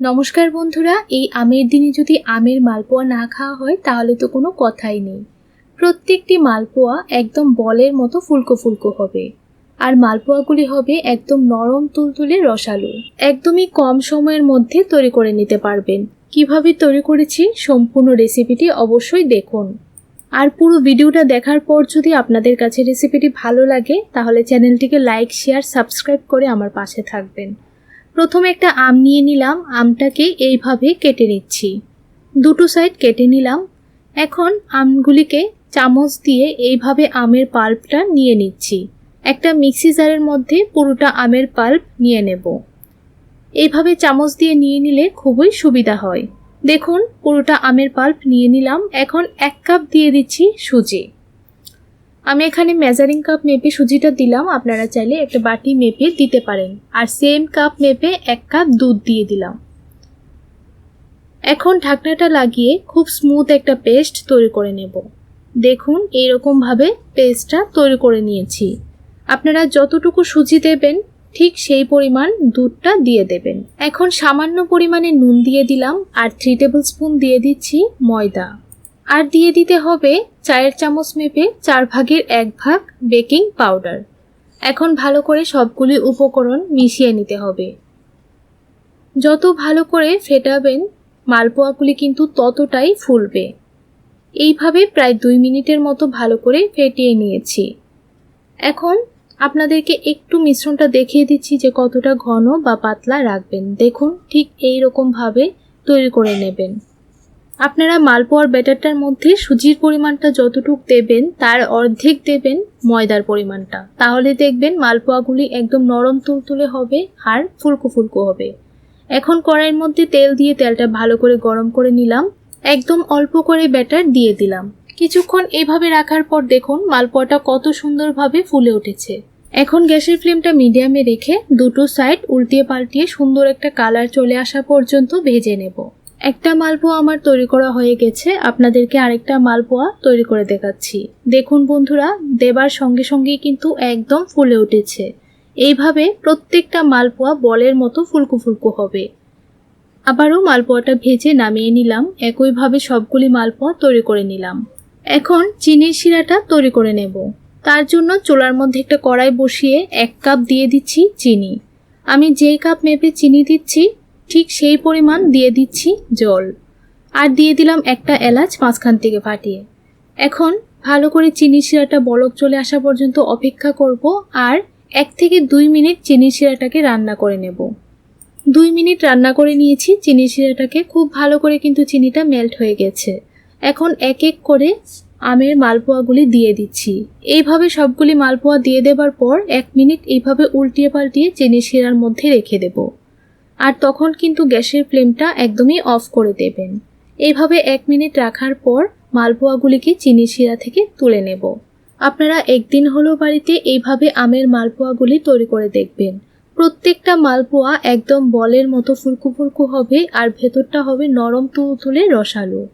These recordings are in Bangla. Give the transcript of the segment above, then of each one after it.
নমস্কার বন্ধুরা, এই আমের দিনে যদি আমের মালপোয়া না খাওয়া হয়, তাহলে তো কোনো কথাই নেই। প্রত্যেকটি মালপোয়া একদম বলের মতো ফুলকো ফুলকো হবে। আর মালপোয়াগুলি হবে একদম নরম তুলতুলে রসালো। একদমই কম সময়ের মধ্যে তৈরি করে নিতে পারবেন। কীভাবে তৈরি করেছি, সম্পূর্ণ রেসিপিটি অবশ্যই দেখুন। আর পুরো ভিডিওটা দেখার পর যদি আপনাদের কাছে রেসিপিটি ভালো লাগে, তাহলে চ্যানেলটিকে লাইক শেয়ার সাবস্ক্রাইব করে আমার পাশে থাকবেন। প্রথমে একটা আম নিয়ে নিলাম, আমটাকে এইভাবে কেটে নিচ্ছি। দুটো সাইড কেটে নিলাম। এখন আমগুলিকে চামচ দিয়ে এইভাবে আমের পাল্পটা নিয়ে নিচ্ছি। একটা মিক্সি জারের মধ্যে পুরোটা আমের পাল্প নিয়ে নেব। এইভাবে চামচ দিয়ে নিয়ে নিলে খুবই সুবিধা হয়। দেখুন, পুরোটা আমের পাল্প নিয়ে নিলাম। এখন এক কাপ দিয়ে দিচ্ছি সুজি। আমি এখানে মেজারিং কাপ মেপে সুজিটা দিলাম। আপনারা চাইলে একটা বাটি মেপে দিতে পারেন। আর সেম কাপ মেপে এক কাপ দুধ দিয়ে দিলাম। এখন ঢাকনাটা লাগিয়ে খুব স্মুথ একটা পেস্ট তৈরি করে নেব। দেখুন, এইরকমভাবে পেস্টটা তৈরি করে নিয়েছি। আপনারা যতটুকু সুজি দেবেন, ঠিক সেই পরিমাণ দুধটা দিয়ে দেবেন। এখন সামান্য পরিমাণে নুন দিয়ে দিলাম। আর থ্রি টেবিল স্পুন দিয়ে দিচ্ছি ময়দা। আর দিয়ে দিতে হবে চায়ের চামচ মেপে চার ভাগের এক ভাগ বেকিং পাউডার। এখন ভালো করে সবগুলি উপকরণ মিশিয়ে নিতে হবে। যত ভালো করে ফেটাবেন, মালপোয়াগুলি কিন্তু ততটাই ফুলবে। এইভাবে প্রায় দুই মিনিটের মতো ভালো করে ফেটিয়ে নিয়েছি। এখন আপনাদেরকে একটু মিশ্রণটা দেখিয়ে দিচ্ছি যে কতটা ঘন বা পাতলা রাখবেন। দেখুন, ঠিক এই রকমভাবে তৈরি করে নেবেন। আপনারা মালপোয়ার ব্যাটারটার মধ্যে সুজির পরিমাণটা যতটুক দেবেন, তার অর্ধেক দেবেন ময়দার পরিমাণটা। তাহলে দেখবেন মালপোয়াগুলি একদম নরম তুলতুলে হবে আর ফুলকো ফুলকো হবে। এখন কড়াইয়ের মধ্যে তেল দিয়ে তেলটা ভালো করে গরম করে নিলাম। একদম অল্প করে ব্যাটার দিয়ে দিলাম। কিছুক্ষণ এভাবে রাখার পর দেখুন মালপোয়াটা কত সুন্দরভাবে ফুলে উঠেছে। এখন গ্যাসের ফ্লেমটা মিডিয়ামে রেখে দুটো সাইড উল্টিয়ে পাল্টিয়ে সুন্দর একটা কালার চলে আসা পর্যন্ত ভেজে নেব। একটা মালপোয়া আমার তৈরি করা হয়ে গেছে। আপনাদেরকে আরেকটা মালপোয়া তৈরি করে দেখাচ্ছি। দেখুন বন্ধুরা, দেবার সঙ্গে সঙ্গেই কিন্তু একদম ফুলে উঠেছে। এইভাবে প্রত্যেকটা মালপোয়া বলের মতো ফুলকো ফুলকো হবে। আবারও মালপোয়াটা ভেজে নামিয়ে নিলাম। একইভাবে সবগুলি মালপোয়া তৈরি করে নিলাম। এখন চিনির শিরাটা তৈরি করে নেব। তার জন্য চুলার মধ্যে একটা কড়াই বসিয়ে এক কাপ দিয়ে দিচ্ছি চিনি। আমি যেই কাপ মেপে চিনি দিচ্ছি ঠিক সেই পরিমাণ দিয়ে দিচ্ছি জল। আর দিয়ে দিলাম একটা এলাচ মাঝখান থেকে ফাটিয়ে। এখন ভালো করে চিনি শিরাটা বলক চলে আসা পর্যন্ত অপেক্ষা করব আর এক থেকে দুই মিনিট চিনি শিরাটাকে রান্না করে নেব। দুই মিনিট রান্না করে নিয়েছি চিনি শিরাটাকে খুব ভালো করে কিন্তু চিনিটা মেল্ট হয়ে গেছে। এখন এক এক করে আমের মালপোয়াগুলি দিয়ে দিচ্ছি। এইভাবে সবগুলি মালপোয়া দিয়ে দেবার পর এক মিনিট এইভাবে উল্টিয়ে পাল্টিয়ে চিনি শিরার মধ্যে রেখে দেব। আর তখন কিন্তু গ্যাসের ফ্লেমটা একদমই অফ করে দেবেন। এইভাবে এক মিনিট রাখার পর মালপোয়াগুলিকে চিনি শিরা থেকে তুলে নেব। আপনারা একদিন হলো বাড়িতে এইভাবে আমের মালপোয়াগুলি তৈরি করে দেখবেন। প্রত্যেকটা মালপোয়া একদম বলের মতো ফুলকু ফুলকু হবে আর ভেতরটা হবে নরম তুলতুলে রসালো।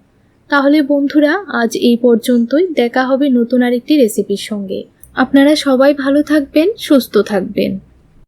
তাহলে বন্ধুরা, আজ এই পর্যন্তই। দেখা হবে নতুন আরেকটি রেসিপির সঙ্গে। আপনারা সবাই ভালো থাকবেন, সুস্থ থাকবেন।